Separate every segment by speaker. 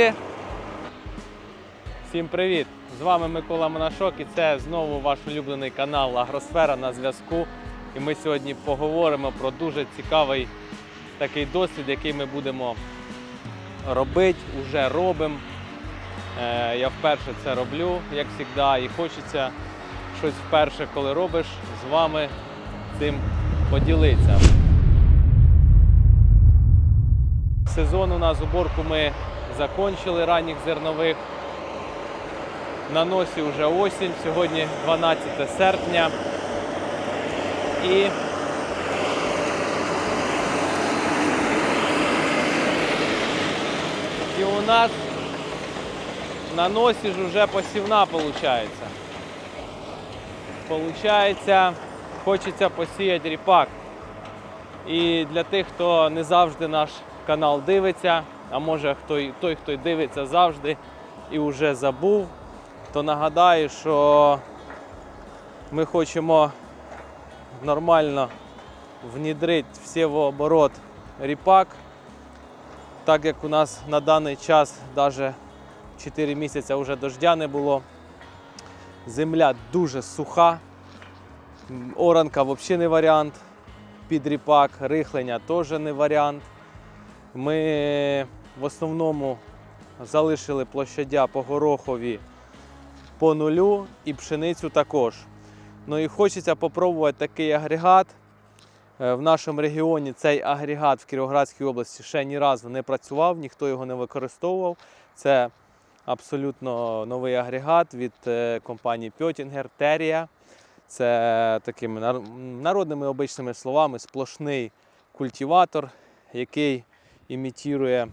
Speaker 1: Друзі, всім привіт! З вами Микола Монашок і це знову ваш улюблений канал Агросфера на зв'язку. І ми сьогодні поговоримо про дуже цікавий такий досвід, який ми будемо робити, вже робимо. Е, Я вперше це роблю, як завжди, і хочеться щось вперше, коли робиш, з вами цим поділитися. Сезон у нас уборку ми закончили ранніх зернових. На носі вже осінь, сьогодні 12 серпня. І І у нас на носі ж вже посівна виходить. Получається, хочеться посіяти ріпак. І для тих, хто не завжди наш канал дивиться, а може хто, той, хто дивиться завжди і вже забув, то нагадаю, що ми хочемо нормально внідрити в сівооборот ріпак, так як у нас на даний час навіть 4 місяці вже дождя не було. Земля дуже суха, оранка взагалі не варіант під ріпак, рихлення теж не варіант. Ми в основному залишили площадя по горохові по нулю і пшеницю також. Ну і хочеться попробувати такий агрегат. Е, В нашому регіоні цей агрегат в Кіровоградській області ще ні разу не працював, ніхто його не використовував. Це абсолютно новий агрегат від е, компанії Pöttinger Teria. Це такими народними обичними словами сплошний культиватор, який імітує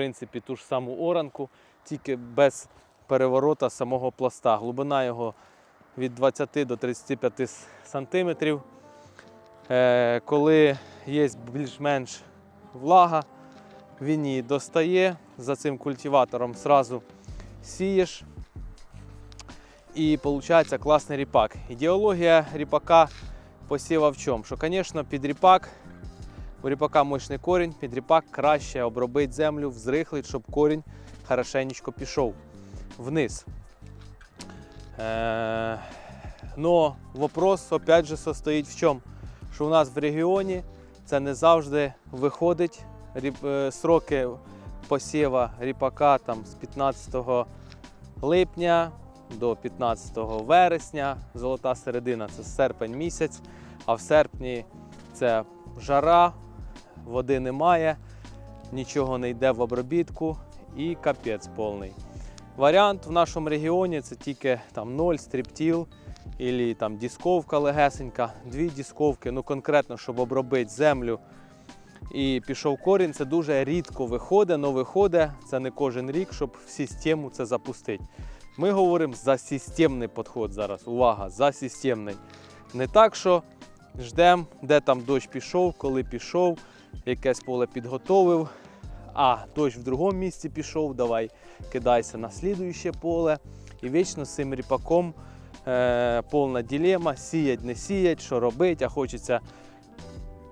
Speaker 1: принципі, ту ж саму оранку, тільки без переворота самого пласта. Глибина його від 20 до 35 с- сантиметрів. Е, Коли є більш-менш влага, він її достає, за цим культиватором зразу сієш і виходить класний ріпак. Ідеологія ріпака посіва в чому? Що, звісно, під ріпак, у ріпака мощний корінь, під ріпак краще обробити землю, взрихлить, щоб корінь хорошенечко пішов вниз. Е, но вопрос опять же состоїть в чому? Що у нас в регіоні це не завжди виходить. Е, сроки посіва ріпака там з 15 липня до 15 вересня. Золота середина це серпень місяць, а в серпні це жара, води немає, нічого не йде в обробітку і капець повний. Варіант в нашому регіоні це тільки там 0, стріптіл, і там дісковка легесенька, дві дісковки, ну конкретно, щоб обробити землю і пішов корінь, це дуже рідко виходить, але виходить це не кожен рік, щоб в систему це запустити. Ми говоримо за системний підход зараз. Увага, за системний. Не так, що ждемо, де там дощ пішов, коли пішов, якесь поле підготовив, а дощ в другому місці пішов, давай кидайся на слідуюче поле. І вічно з цим ріпаком е, повна ділема, сіять, не сіять, що робить, а хочеться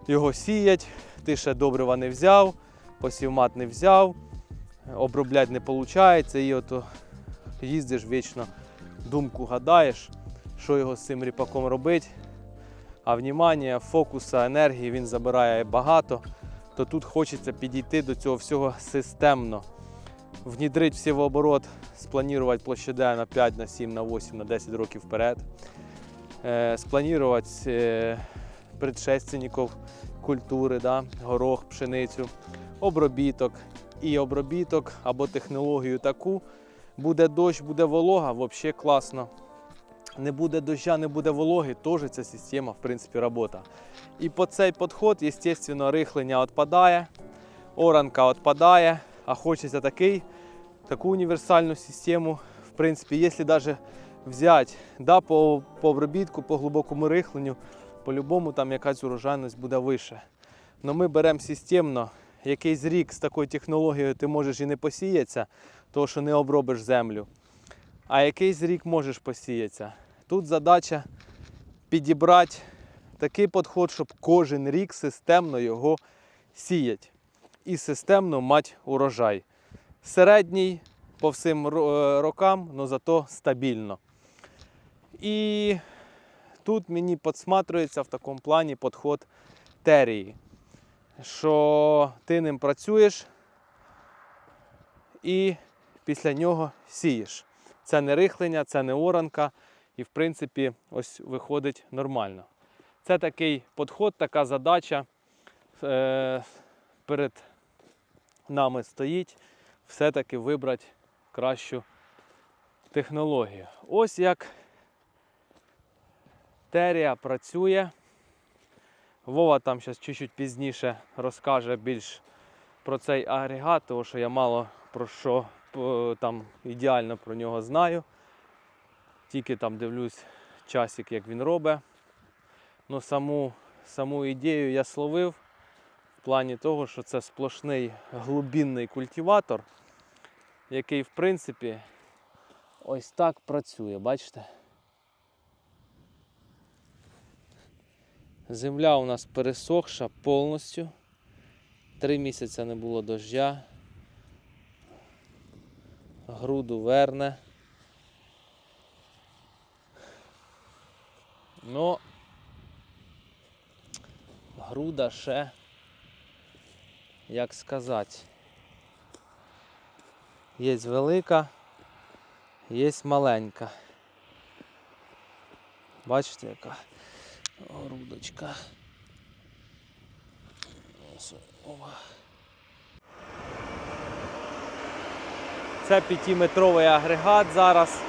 Speaker 1: його сіять. Ти ще добрива не взяв, посівмат не взяв, обробляти не виходить, і ото їздиш вічно, думку гадаєш, що його з цим ріпаком робити. А внимання, фокуса, енергії він забирає багато, то тут хочеться підійти до цього всього системно. Внідрити всі в оборот, спланувати площадя на 5, на 7, на 8, на 10 років вперед. Е, спланувати е, предшественників культури, да, горох, пшеницю, обробіток. І обробіток або технологію таку. Буде дощ, буде волога, взагалі класно. Не буде доща, не буде вологи, теж ця система, в принципі, робота. І по цей підход, звісно, рихлення відпадає, оранка відпадає, а хочеться такий, таку універсальну систему. В принципі, якщо навіть взяти да, по, по обробітку, по глибокому рихленню, по-любому там якась урожайність буде вище. Но ми беремо системно, якийсь рік з такою технологією ти можеш і не посіятися, тому що не обробиш землю. А якийсь рік можеш посіятися. Тут задача підібрати такий підход, щоб кожен рік системно його сіяти і системно мати урожай. середній по всім е, рокам, але зато стабільно. І тут мені підсматрюється в такому плані підход терії, що ти ним працюєш і після нього сієш. Це не рихлення, це не оранка, і в принципі ось виходить нормально. Це такий підход, така задача е, перед нами стоїть все-таки вибрати кращу технологію. Ось як Терія працює. Вова там зараз чуть-чуть пізніше розкаже більш про цей агрегат, тому що я мало про що е, там ідеально про нього знаю. Тільки там дивлюсь часик, як він робить. Ну, саму, саму ідею я словив в плані того, що це сплошний глибинний культиватор, який, в принципі, ось так працює, бачите? Земля у нас пересохша повністю. Три місяці не було дождя. Груду верне. Ну, груда ще, як сказати, є велика, є маленька. Бачите, яка грудочка. Це 5-метровий агрегат зараз.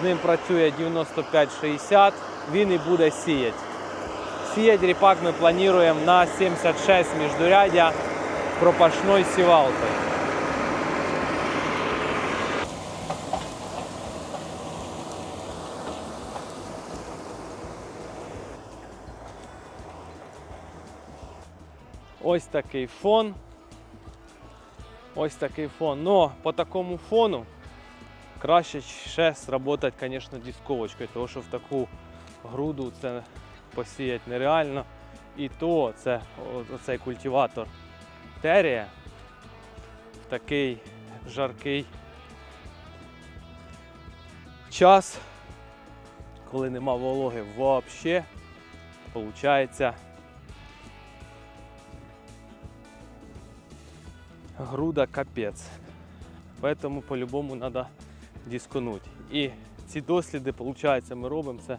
Speaker 1: З ним працює 95-60, він і буде сіяти. Сіять ріпак ми плануємо на 76 міждурядя пропашною сівалкою. Ось такий фон. Ось такий фон. Но по такому фону краще ще сработати, звісно, дисковочкою, тому що в таку груду це посіяти нереально. І то це оцей культиватор терія в такий жаркий час, коли нема вологи взагалі, виходить груда капець. Поэтому по-любому треба дисконуть. І ці досліди, виходить, ми робимо це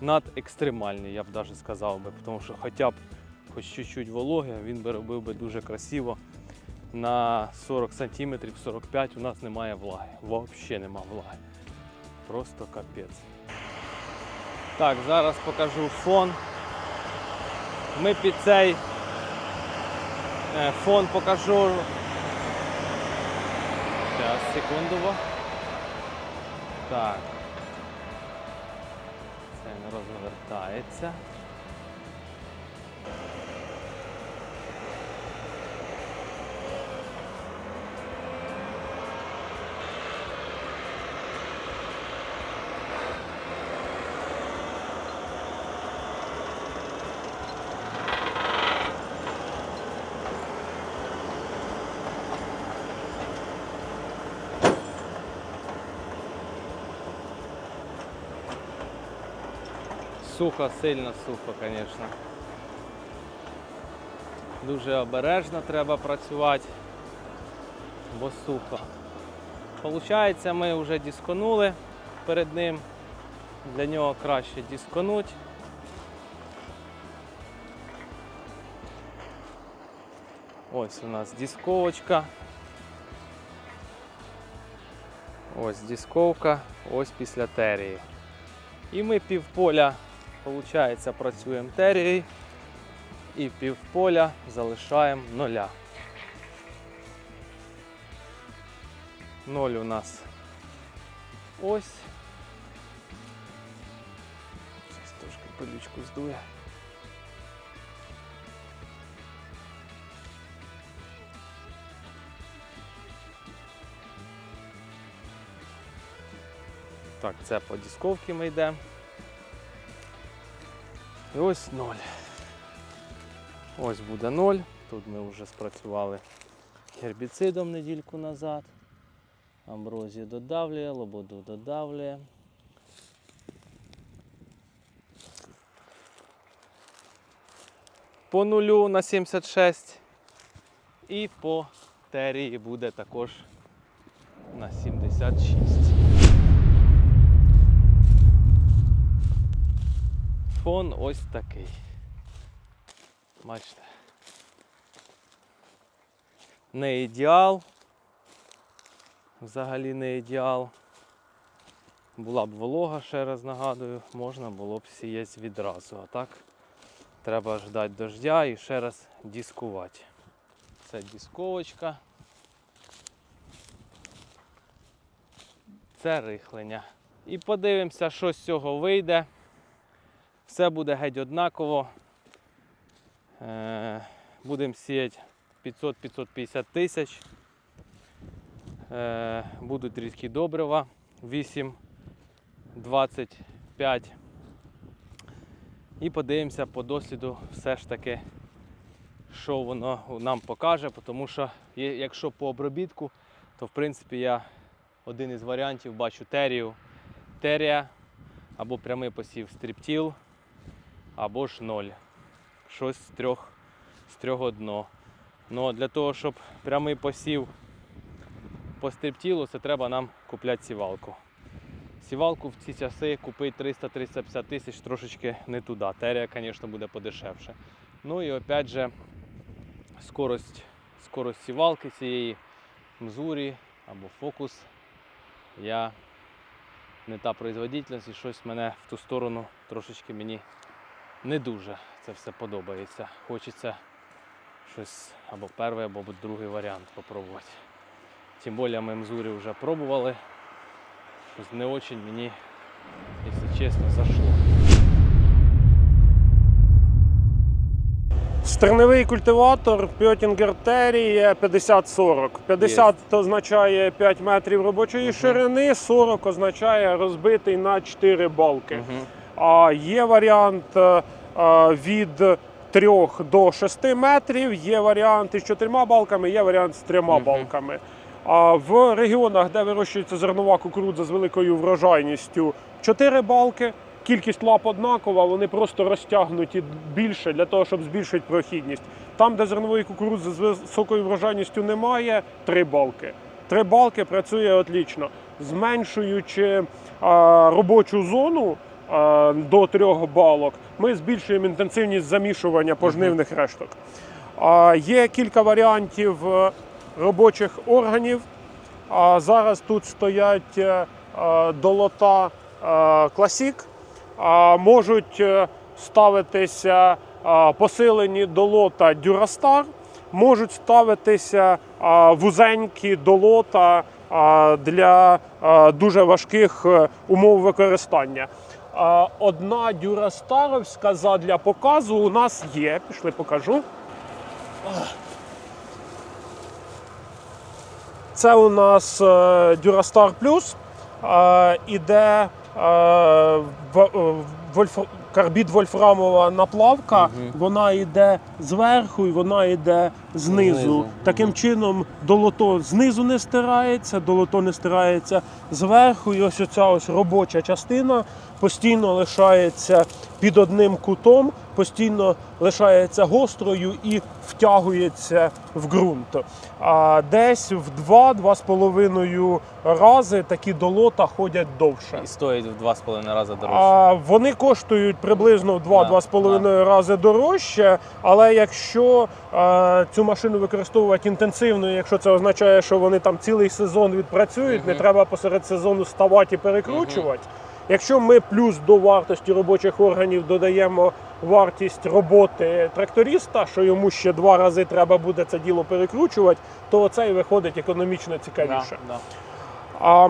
Speaker 1: надекстремальні, я б навіть сказав би, тому що хоча б хоч чуть-чуть вологи, він би робив би дуже красиво. На 40 см, 45 у нас немає влаги. Взагалі немає влаги. Просто капець. Так, зараз покажу фон. Ми під цей е, фон покажу. Зараз, секунду. Так. Не Сухо, сильно сухо, звісно. Дуже обережно треба працювати, бо сухо. Получається, ми вже дисконули перед ним. Для нього краще дисконуть. Ось у нас дисковочка. Ось дисковка, ось після терії. І ми півполя, виходить, працюємо терією і півполя залишаємо нуля. Ноль у нас ось. Зараз трошки пилючку здує. Так, це по дисковці ми йдемо. І ось ноль. Ось буде ноль. Тут ми вже спрацювали гербіцидом недільку назад. Амброзію додавлює, лободу додавлює. По нулю на 76. І по терії буде також на 76. Фон ось такий. Бачите. Не ідеал. Взагалі не ідеал. Була б волога, ще раз нагадую, можна було б сіяти відразу. А так треба ждати дождя і ще раз дискувати. Це дисковочка. Це рихлення. І подивимося, що з цього вийде. Все буде геть однаково. Е, Будемо сіяти 500-550 тисяч. Е, Будуть рідкі добрива 8, 25. І подивимося по досліду все ж таки, що воно нам покаже, тому що якщо по обробітку, то в принципі я один із варіантів бачу терію. Терія або прямий посів стріптіл, або ж ноль. Щось з трьох, з трьох одно. Ну, для того, щоб прямий посів по стріптілу, це треба нам купляти сівалку. Сівалку в ці часи купити 300-350 тисяч трошечки не туди. Терія, звісно, буде подешевше. Ну і опять же, скорость, скорость сівалки цієї Мзурі або фокус. Я не та производительність і щось мене в ту сторону трошечки мені не дуже це все подобається. Хочеться щось або перший, або другий варіант попробувати. Тим більше ми Мзурі вже пробували. Щось не очень мені, якщо чесно, зашло.
Speaker 2: Стерневий культиватор Пьотінгер Террі 50-40. 50 означає 5 метрів робочої ширини, 40 означає розбитий на 4 балки. А є варіант е, е, від 3 до 6 метрів, є варіант із 4 балками, є варіант з 3 балками. А в регіонах, де вирощується зернова кукурудза з великою врожайністю, 4 балки. Кількість лап однакова, вони просто розтягнуті більше для того, щоб збільшити прохідність. Там, де зернової кукурудзи з високою врожайністю немає, три балки. Три балки працює отлічно, зменшуючи а, робочу зону до трьох балок, ми збільшуємо інтенсивність замішування пожнивних решток. Є кілька варіантів е, робочих органів. Зараз тут стоять е, е, долота е, Класік. Можуть е, ставитися е, посилені долота Дюрастар, можуть ставитися е, вузенькі долота е, для е, дуже важких е, умов використання. Одна дюрастаровська задля показу у нас є. Пішли покажу. Це у нас е, Durastar Plus. Е, Іде е, карбід вольфрамова наплавка. Вона йде зверху і вона йде знизу.
Speaker 1: Знизу,
Speaker 2: Таким чином долото знизу не стирається, долото не стирається зверху. І ось оця ось робоча частина постійно лишається під одним кутом, постійно лишається гострою і втягується в ґрунт. А десь в 2-2,5 рази такі долота ходять довше.
Speaker 1: І стоїть в 2,5 рази дорожче.
Speaker 2: А вони коштують приблизно в 2-2,5 рази дорожче. Але якщо е, цю машину використовувати інтенсивно, якщо це означає, що вони там цілий сезон відпрацюють, не треба посеред сезону ставати і перекручувати. Якщо ми плюс до вартості робочих органів додаємо вартість роботи тракториста, що йому ще два рази треба буде це діло перекручувати, то це і виходить економічно цікавіше.
Speaker 1: Да, да.
Speaker 2: А,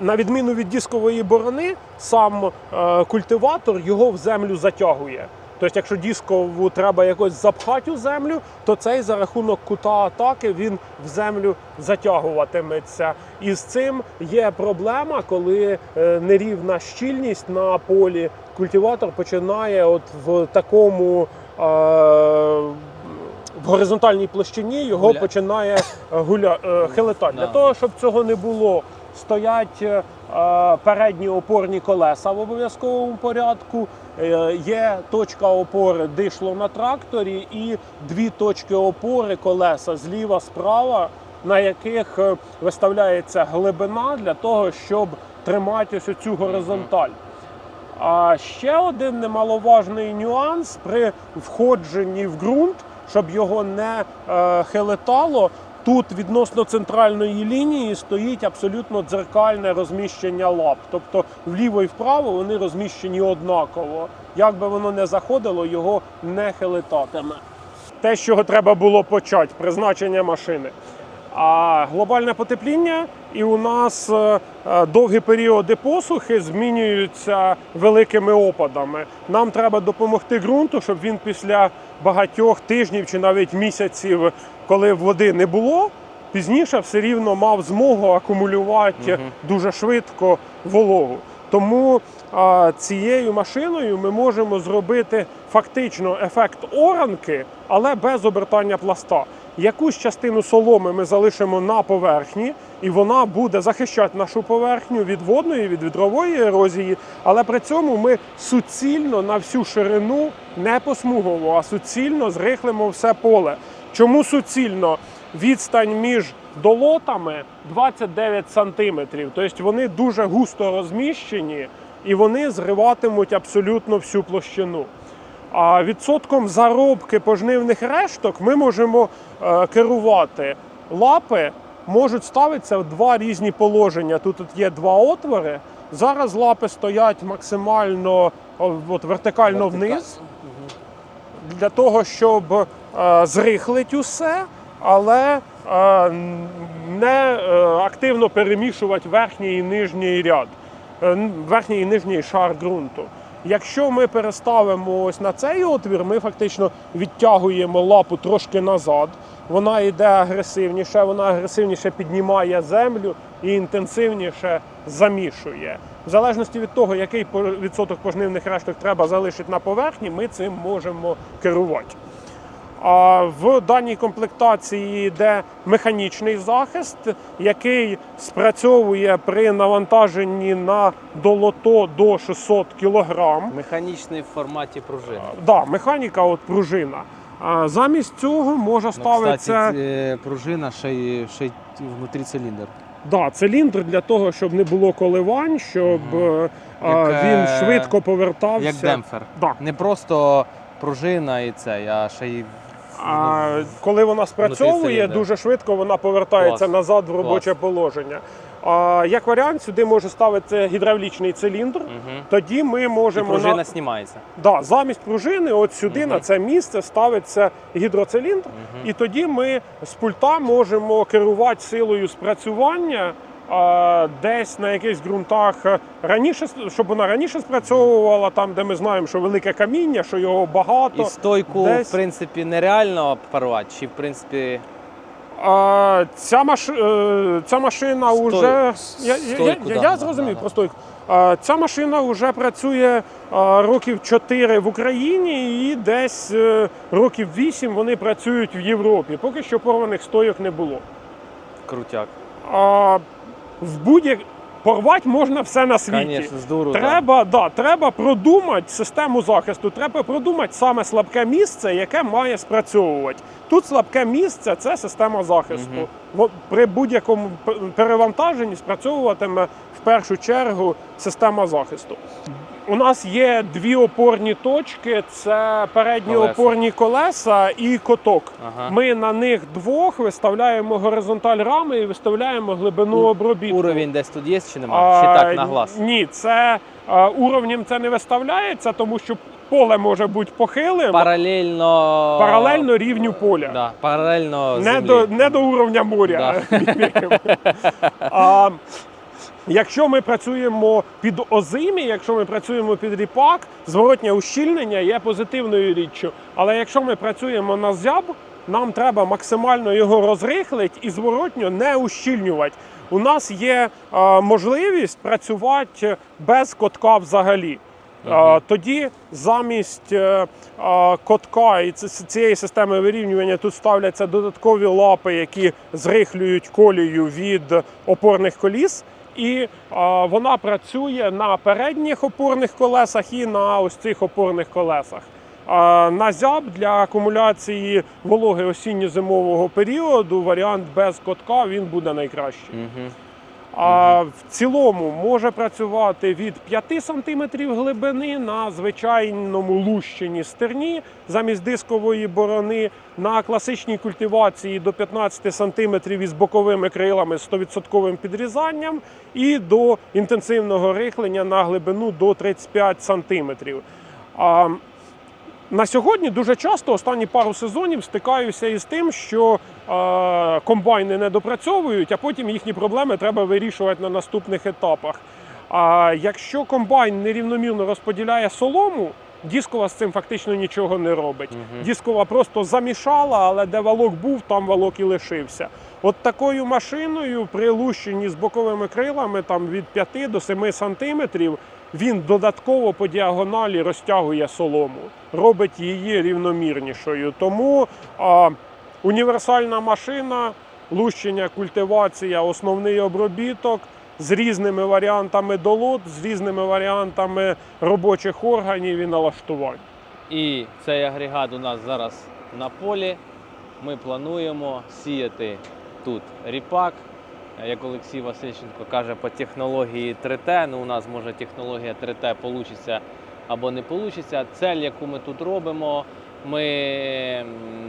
Speaker 2: на відміну від дискової борони, сам е, культиватор його в землю затягує. Тобто, якщо дискову треба якось запхати у землю, то цей за рахунок кута атаки він в землю затягуватиметься. І з цим є проблема, коли е, нерівна щільність на полі культиватор починає от в такому. Е, в горизонтальній площині його
Speaker 1: Гуля-
Speaker 2: починає гуля, е, хилитати. Для того, щоб цього не було, стоять е, е, передні опорні колеса в обов'язковому порядку. Е, Є точка опори дишло на тракторі і дві точки опори колеса зліва, справа, на яких виставляється глибина для того, щоб тримати ось цю горизонталь. А ще один немаловажний нюанс при входженні в ґрунт, щоб його не е, хилитало. Тут відносно центральної лінії стоїть абсолютно дзеркальне розміщення лап. Тобто вліво і вправо вони розміщені однаково. Як би воно не заходило, його не хилитатиме. Те, з чого треба було почати, призначення машини. А глобальне потепління, і у нас е, е, довгі періоди посухи змінюються великими опадами. Нам треба допомогти ґрунту, щоб він після багатьох тижнів чи навіть місяців, коли води не було, пізніше все рівно мав змогу акумулювати
Speaker 1: угу.
Speaker 2: дуже швидко вологу. Тому а, цією машиною ми можемо зробити фактично ефект оранки, але без обертання пласта. Якусь частину соломи ми залишимо на поверхні, і вона буде захищати нашу поверхню від водної, від вітрової ерозії. Але при цьому ми суцільно на всю ширину, не посмугово, а суцільно зрихлимо все поле. Чому суцільно? Відстань між долотами 29 сантиметрів. Тобто вони дуже густо розміщені і вони зриватимуть абсолютно всю площину. А відсотком заробки пожнивних решток ми можемо е, керувати. Лапи можуть ставитися в два різні положення. Тут, тут є два отвори. Зараз лапи стоять максимально о, от, вертикально вниз для того, щоб е, зрихлити усе, але е, не е, активно перемішувати верхній і нижній ряд, е, верхній і нижній шар ґрунту. Якщо ми переставимо ось на цей отвір, ми фактично відтягуємо лапу трошки назад. Вона йде агресивніше, вона агресивніше піднімає землю і інтенсивніше замішує. В залежності від того, який відсоток пожнивних решток треба залишити на поверхні, ми цим можемо керувати. А в даній комплектації йде механічний захист, який спрацьовує при навантаженні на долото до 600 кг.
Speaker 1: Механічний в форматі пружини.
Speaker 2: Да, механіка, от пружина. А замість цього може
Speaker 1: Ну,
Speaker 2: ставитися
Speaker 1: е, пружина ще й, ще й внутрі циліндр.
Speaker 2: да, циліндр для того, щоб не було коливань, щоб а,
Speaker 1: Як,
Speaker 2: він
Speaker 1: е,
Speaker 2: швидко повертався.
Speaker 1: Як демпфер.
Speaker 2: Да.
Speaker 1: Не просто пружина і цей, а ще й.
Speaker 2: А коли вона спрацьовує, дуже швидко вона повертається
Speaker 1: Клас.
Speaker 2: назад в робоче
Speaker 1: Клас.
Speaker 2: положення. А як варіант, сюди може ставитися гідравлічний циліндр.
Speaker 1: Угу.
Speaker 2: Тоді ми
Speaker 1: І
Speaker 2: можемо
Speaker 1: пружина
Speaker 2: на...
Speaker 1: знімається.
Speaker 2: да, замість пружини, от сюди
Speaker 1: Мгм.
Speaker 2: на це місце ставиться гідроциліндр,
Speaker 1: Мгм.
Speaker 2: і тоді ми з пульта можемо керувати силою спрацювання. Десь на якихось ґрунтах е, раніше, щоб вона раніше спрацьовувала, там, де ми знаємо, що велике каміння, що його багато.
Speaker 1: І стойку,
Speaker 2: десь-
Speaker 1: в принципі, нереально порвати, чи в принципі.
Speaker 2: А, ця, маш... е, ця машина
Speaker 1: Стой-
Speaker 2: вже. Я, я, я, я,
Speaker 1: да,
Speaker 2: я зрозумів
Speaker 1: да,
Speaker 2: про стойку. А, ця машина вже працює а, років 4 в Україні і десь е, років 8 вони працюють в Європі. Поки що порваних стойок не було.
Speaker 1: Крутяк.
Speaker 2: А, в будь-як порвати можна все на світі.
Speaker 1: Здорово.
Speaker 2: Треба, да, треба продумати систему захисту, треба продумати саме слабке місце, яке має спрацьовувати. Тут слабке місце це система захисту. Угу. При будь-якому перевантаженні спрацьовуватиме в першу чергу система захисту. У нас є дві опорні точки: це передні
Speaker 1: Колеса.
Speaker 2: опорні колеса і коток.
Speaker 1: Ага.
Speaker 2: Ми на них двох виставляємо горизонталь рами і виставляємо глибину
Speaker 1: У-
Speaker 2: обробітку.
Speaker 1: Уровень десь тут є чи нема? Чи так на глаз?
Speaker 2: Ні, це а, уровнем це не виставляється, тому що поле може бути похилим
Speaker 1: Паралельно.
Speaker 2: паралельно рівню поля.
Speaker 1: Да, паралельно
Speaker 2: Не
Speaker 1: землі.
Speaker 2: до, не до уровня моря. а, якщо ми працюємо під озимі, якщо ми працюємо під ріпак, зворотнє ущільнення є позитивною річчю. Але якщо ми працюємо на зяб, нам треба максимально його розрихлити і зворотньо не ущільнювати. У нас є а, можливість працювати без котка взагалі. Тоді замість е, котка і цієї системи вирівнювання тут ставляться додаткові лапи, які зрихлюють колію від опорних коліс. І а, вона працює на передніх опорних колесах і на ось цих опорних колесах. А, на зяб для акумуляції вологи осінньо-зимового періоду варіант без котка він буде найкращий.
Speaker 1: Угу.
Speaker 2: А в цілому може працювати від 5 см глибини на звичайному лущенні стерні замість дискової борони, на класичній культивації до 15 см із боковими крилами з 100% підрізанням і до інтенсивного рихлення на глибину до 35 см. На сьогодні дуже часто останні пару сезонів стикаюся із тим, що е, комбайни не допрацьовують, а потім їхні проблеми треба вирішувати на наступних етапах. А якщо комбайн нерівномірно розподіляє солому, дискова з цим фактично нічого не робить.
Speaker 1: Мгм.
Speaker 2: Дискова просто замішала, але де валок був, там валок і лишився. От такою машиною при лущенні з боковими крилами там від 5 до 7 сантиметрів він додатково по діагоналі розтягує солому, робить її рівномірнішою. Тому а, універсальна машина, лущення, культивація, основний обробіток з різними варіантами долот, з різними варіантами робочих органів і налаштувань.
Speaker 1: І цей агрегат у нас зараз на полі. Ми плануємо сіяти тут ріпак. Як Олексій Васильченко каже, по технології 3Т. Ну, у нас може технологія 3Т вийде або не вийде. Цель, яку ми тут робимо, ми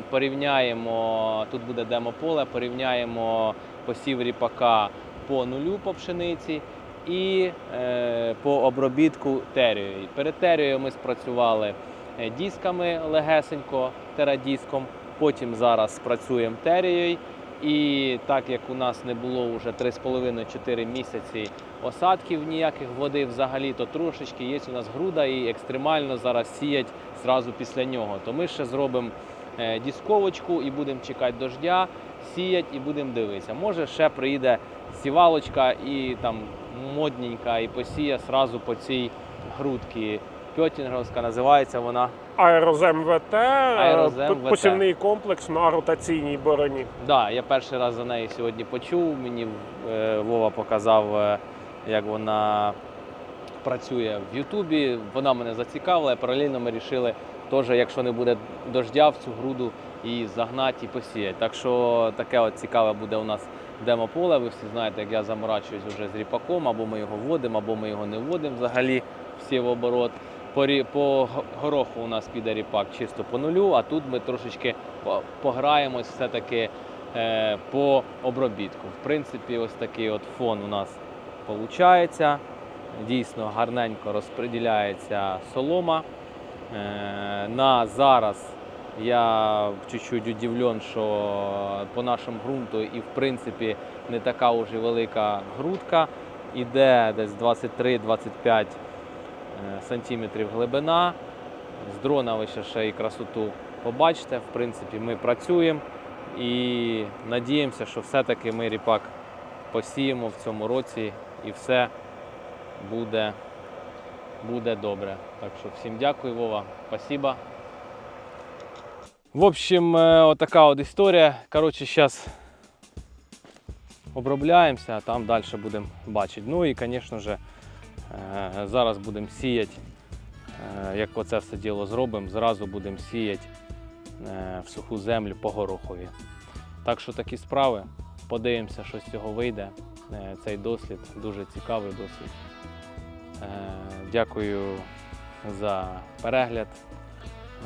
Speaker 1: порівняємо, тут буде демополе, порівняємо посів ріпака по нулю по пшениці і е, по обробітку терією. Перед терією ми спрацювали е, дисками легесенько, терадіском. Потім зараз працюємо терією. І так як у нас не було вже 3,5-4 місяці осадків ніяких води взагалі, то трошечки є у нас груда і екстремально зараз сіять зразу після нього. То ми ще зробимо е, дісковочку і будемо чекати дождя, сіять і будемо дивитися. Може ще приїде сівалочка і там модненька і посіє зразу по цій грудці. Пьотінговська називається вона.
Speaker 2: Аерозем ВТ,
Speaker 1: Аерозем ВТ.
Speaker 2: посівний комплекс на ротаційній бороні.
Speaker 1: Да, я перший раз за неї сьогодні почув. Мені е, Вова показав, е, як вона працює в Ютубі. Вона мене зацікавила. і Паралельно ми вирішили, якщо не буде дождя, в цю груду її загнати і посіяти. Так що таке от цікаве буде у нас демополе. Ви всі знаєте, як я заморачуюсь вже з ріпаком, або ми його вводимо, або ми його не вводимо взагалі всі в оборот. По, по гороху у нас піде ріпак чисто по нулю, а тут ми трошечки пограємось все-таки е, по обробітку. В принципі, ось такий от фон у нас виходить. Дійсно гарненько розподіляється солома. Е, на зараз я чуть-чуть удивлен, що по нашому ґрунту і в принципі не така вже велика грудка. Іде десь 23-25 е, сантиметрів глибина. З дрона ви ще, і красоту побачите. В принципі, ми працюємо і надіємося, що все-таки ми ріпак посіємо в цьому році і все буде, буде добре. Так що всім дякую, Вова. Спасибо. В общем, е, отака от історія. Коротше, зараз обробляємося, а там далі будемо бачити. Ну і, звісно ж, е, зараз будемо сіяти. Е, Як оце все діло зробимо, зразу будемо сіяти е, в суху землю по горохові. Так що такі справи. Подивимося, що з цього вийде. Е, Цей дослід дуже цікавий дослід. Е, Дякую за перегляд.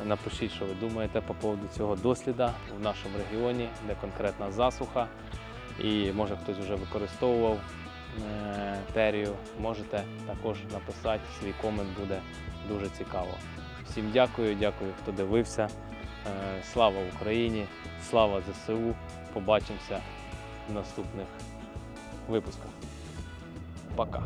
Speaker 1: Напишіть, що ви думаєте по поводу цього досліда в нашому регіоні, де конкретна засуха. І може хтось вже використовував е, терію. Можете також написати свій комент, буде дуже цікаво. Всім дякую, дякую, хто дивився. Е, Слава Україні, слава ЗСУ. Побачимося в наступних випусках. Пока.